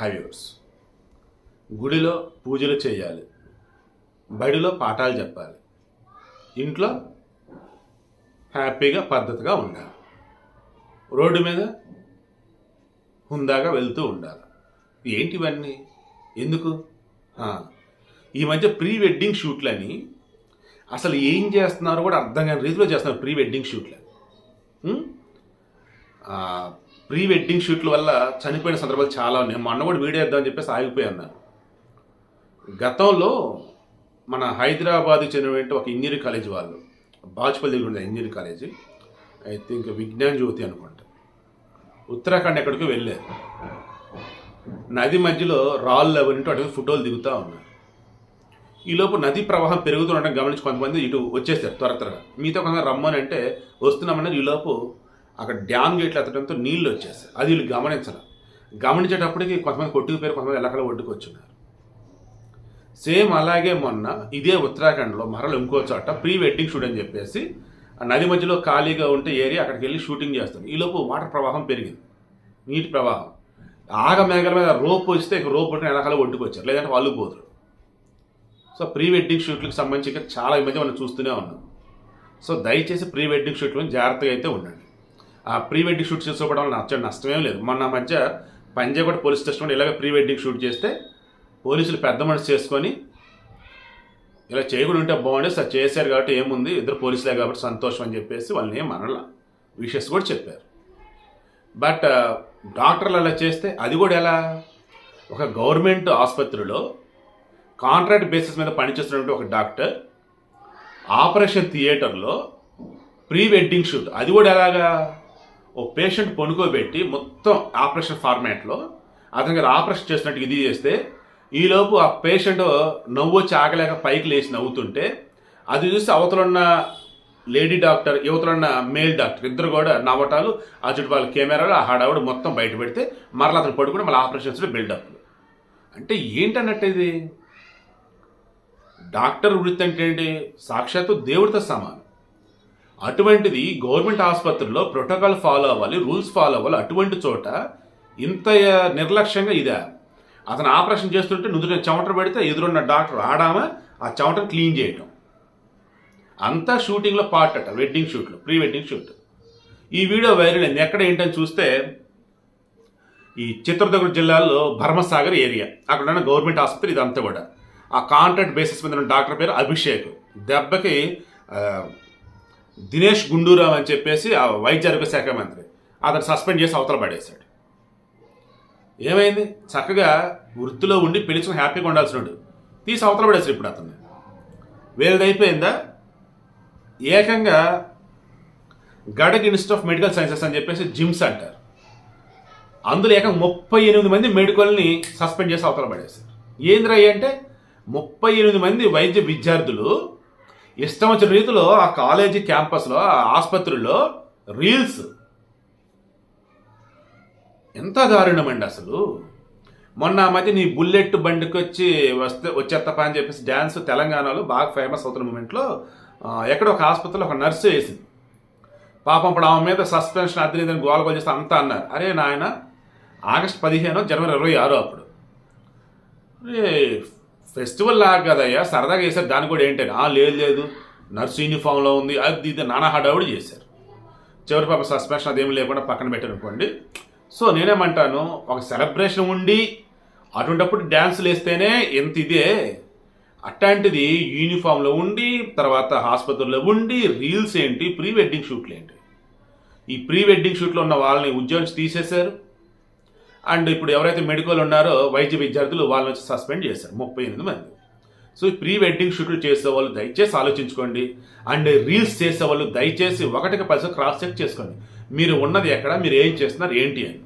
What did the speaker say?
Highways గుడిలో పూజలు చేయాలి. బడిలో పాఠాలు చెప్పాలి. ఇంట్లో హ్యాపీగా పద్ధతిగా ఉండాలి. రోడ్డు మీద హుందాగా వెళ్తూ ఉండాలి. ఏంటి ఇవన్నీ? ఎందుకు? ఈ మధ్య ప్రీ వెడ్డింగ్ షూట్లని అసలు ఏం చేస్తున్నారో కూడా అర్థం కాని రీతిలో చేస్తున్నారు ప్రీ వెడ్డింగ్ షూట్లని ప్రీ వెడ్డింగ్ షూట్ల వల్ల చనిపోయిన సందర్భాలు చాలా ఉన్నాయి. మొన్న కూడా వీడియో వేద్దామని చెప్పేసి ఆగిపోయాను నేను గతంలో మన హైదరాబాద్ చెందినటువంటి ఒక ఇంజనీరింగ్ కాలేజ్ వాళ్ళు బాజ్పల్లి దగ్గర ఉండే engineering college I think Vignan Jyothi అనుకుంటా ఉత్తరాఖండ్ ఎక్కడికి వెళ్ళారు. నది మధ్యలో రాళ్ళు అవన్నీ అటు ఫోటోలు దిగుతూ ఉన్నారు. ఈలోపు నది ప్రవాహం పెరుగుతుండడం గమనించి కొంతమంది ఇటు వచ్చేసారు త్వర త్వరగా. మీతో కొంతమంది రమ్మని అంటే వస్తున్నామన్నది ఈలోపు అక్కడ డ్యామ్ గేట్లు ఎత్తడంతో నీళ్ళు వచ్చేసాయి అది వీళ్ళు గమనించరు గమనించేటప్పటికి కొంతమంది కొట్టుకుపోయారు కొంతమంది ఎల్లకల ఒడ్డుకు వచ్చున్నారు సేమ్ అలాగే మొన్న ఇదే ఉత్తరాఖండ్లో మరల ఇంకో చోట ప్రీ వెడ్డింగ్ షూట్ అని చెప్పేసి ఆ నది మధ్యలో ఖాళీగా ఉంటే ఏరియా అక్కడికి వెళ్ళి షూటింగ్ చేస్తాను ఈలోపు వాటర్ ప్రవాహం పెరిగింది. నీటి ప్రవాహం. ఆగ మేఘల మీద రోప్ వస్తే ఇక రోప్ ఉంటే వెనకాల ఒడ్డుకు వచ్చారు లేదంటే వాళ్ళు పోదురు. సో ప్రీ వెడ్డింగ్ షూట్లకు సంబంధించి చాలా ఈ మధ్య మనం చూస్తూనే ఉన్నాం. సో దయచేసి ప్రీ వెడ్డింగ్ షూట్లో జాగ్రత్తగా అయితే ఉండండి. ప్రీ వెడ్డింగ్ షూట్ చేసుకోవడం వల్ల నచ్చ నష్టమేం లేదు. మొన్న మధ్య పంజాబ్ పోలీస్ స్టేషన్ ఇలాగ ప్రీ వెడ్డింగ్ షూట్ చేస్తే పోలీసులు పెద్ద మనసు చేసుకొని ఇలా చేయకుండా ఉంటే బాగుండే సార్ చేశారు కాబట్టి ఏముంది ఇద్దరు పోలీసులే కాబట్టి సంతోషం అని చెప్పేసి వాళ్ళని ఏం అనలా. విషెస్ కూడా చెప్పారు. బట్ డాక్టర్లు అలా చేస్తే అది కూడా ఎలా? ఒక గవర్నమెంట్ ఆసుపత్రిలో కాంట్రాక్ట్ బేసిస్ మీద పనిచేస్తున్నటువంటి ఒక డాక్టర్ ఆపరేషన్ థియేటర్లో ప్రీ వెడ్డింగ్ షూట్ అది కూడా ఎలాగా? ఓ పేషెంట్ పనుకోబెట్టి మొత్తం ఆపరేషన్ ఫార్మాట్లో అతని గారు ఆపరేషన్ చేసినట్టు ఇది చేస్తే ఈలోపు ఆ పేషెంట్ నవ్వు వచ్చి ఆగలేక పైకి లేచి నవ్వుతుంటే అది చూసి అవతలున్న లేడీ డాక్టర్ యువతలున్న మేల్ డాక్టర్ ఇద్దరు కూడా నవ్వటాలు ఆ చుట్టుపక్కల కెమెరాలు ఆ హడావుడు మొత్తం బయట పెడితే మరలా అతను పడుకుని మళ్ళీ ఆపరేషన్స్ బిల్డప్ అంటే ఏంటన్నట్టు ఇది డాక్టర్ వృత్తి అంటే ఏంటి? సాక్షాత్తు దేవుడితో సమానం. అటువంటిది గవర్నమెంట్ ఆసుపత్రిలో ప్రోటోకాల్ ఫాలో అవ్వాలి రూల్స్ ఫాలో అవ్వాలి అటువంటి చోట ఇంత నిర్లక్ష్యంగా ఇదా. అతను ఆపరేషన్ చేస్తుంటే నుదుట చెమట పెడితే ఎదురున్న డాక్టర్ ఆడామా ఆ చెమటను క్లీన్ చేయటం. అంతా షూటింగ్లో పార్ట్ అట వెడ్డింగ్ షూట్లో ప్రీ వెడ్డింగ్ షూట్. ఈ వీడియో వైరల్ అయింది. ఎక్కడ ఏంటని చూస్తే ఈ చిత్రదుర్గ జిల్లాలో భర్మసాగర్ ఏరియా. అక్కడ ఉన్న గవర్నమెంట్ ఆసుపత్రి ఇదంతా కూడా. ఆ కాంట్రాక్ట్ బేసిస్ మీద ఉన్న డాక్టర్ పేరు అభిషేక్. దెబ్బకి దినేష్ గుండూరావు అని చెప్పేసి ఆ వైద్యారోగ్య శాఖ మంత్రి. అతను సస్పెండ్ చేసి అవతల పడేశాడు. ఏమైంది? చక్కగా వృత్తిలో ఉండి పిలిచిన హ్యాపీగా ఉండాల్సినాడు తీసి అవతల పడేసాడు ఇప్పుడు అతన్ని. వేరేది అయిపోయిందా? ఏకంగా Gadag institute of medical sciences అని చెప్పేసి జిమ్స్ అంటారు. అందులో ఏకంగా ముప్పై ఎనిమిది మంది మెడికల్ని సస్పెండ్ చేసి అవతల పడేశారు. ఏంద్రా అంటే ముప్పై ఎనిమిది మంది వైద్య విద్యార్థులు ఇష్టం వచ్చిన రీతిలో ఆ కాలేజీ క్యాంపస్లో ఆ ఆసుపత్రిలో రీల్స్. ఎంత దారుణమండి అసలు. మొన్న మధ్య నీ బుల్లెట్ బండికి వచ్చి వస్తే వచ్చేత్తపా అని చెప్పేసి డ్యాన్స్ తెలంగాణలో బాగా ఫేమస్ అవుతున్న మూమెంట్లో ఎక్కడ ఎక్కడో ఒక ఆసుపత్రిలో ఒక నర్సు వేసింది. పాపం ఇప్పుడు ఆమె మీద సస్పెన్షన్ అద్దెని ఇదని గోల చేస్తే అంతా అన్నారు. అరే నాయన ఆగస్ట్ పదిహేను జనవరి ఇరవై ఆరో అప్పుడు. అరే ఫెస్టివల్ లాగా కదయ్యా సరదాగా వేసారు దాని కూడా ఏంటని ఆ లేదు లేదు నర్సు యూనిఫామ్లో ఉంది అది ఇది నానా హడావుడి చేశారు. చివరి పాప సస్పెన్షన్ అదేమి లేకుండా పక్కన పెట్టారు అనుకోండి. సో నేనేమంటాను ఒక సెలబ్రేషన్ ఉండి అటువంటిప్పుడు డ్యాన్సులు వేస్తేనే ఎంత ఇదే. అట్లాంటిది యూనిఫామ్లో ఉండి తర్వాత ఆసుపత్రిలో ఉండి రీల్స్ ఏంటి ప్రీ వెడ్డింగ్ షూట్లు ఏంటి? ఈ ప్రీ వెడ్డింగ్ షూట్లో ఉన్న వాళ్ళని ఉద్యోగం తీసేశారు. అండ్ ఇప్పుడు ఎవరైతే మెడికల్ ఉన్నారో వైద్య విద్యార్థులు వాళ్ళని వచ్చి సస్పెండ్ చేశారు ముప్పై ఎనిమిది మంది. సో ప్రీ వెడ్డింగ్ షూట్లు చేసే వాళ్ళు దయచేసి ఆలోచించుకోండి. అండ్ రీల్స్ చేసే వాళ్ళు దయచేసి ఒకటికి పైసలు క్రాస్ చెక్ చేసుకోండి. మీరు ఉన్నది ఎక్కడ మీరు ఏం చేస్తున్నారు ఏంటి అని.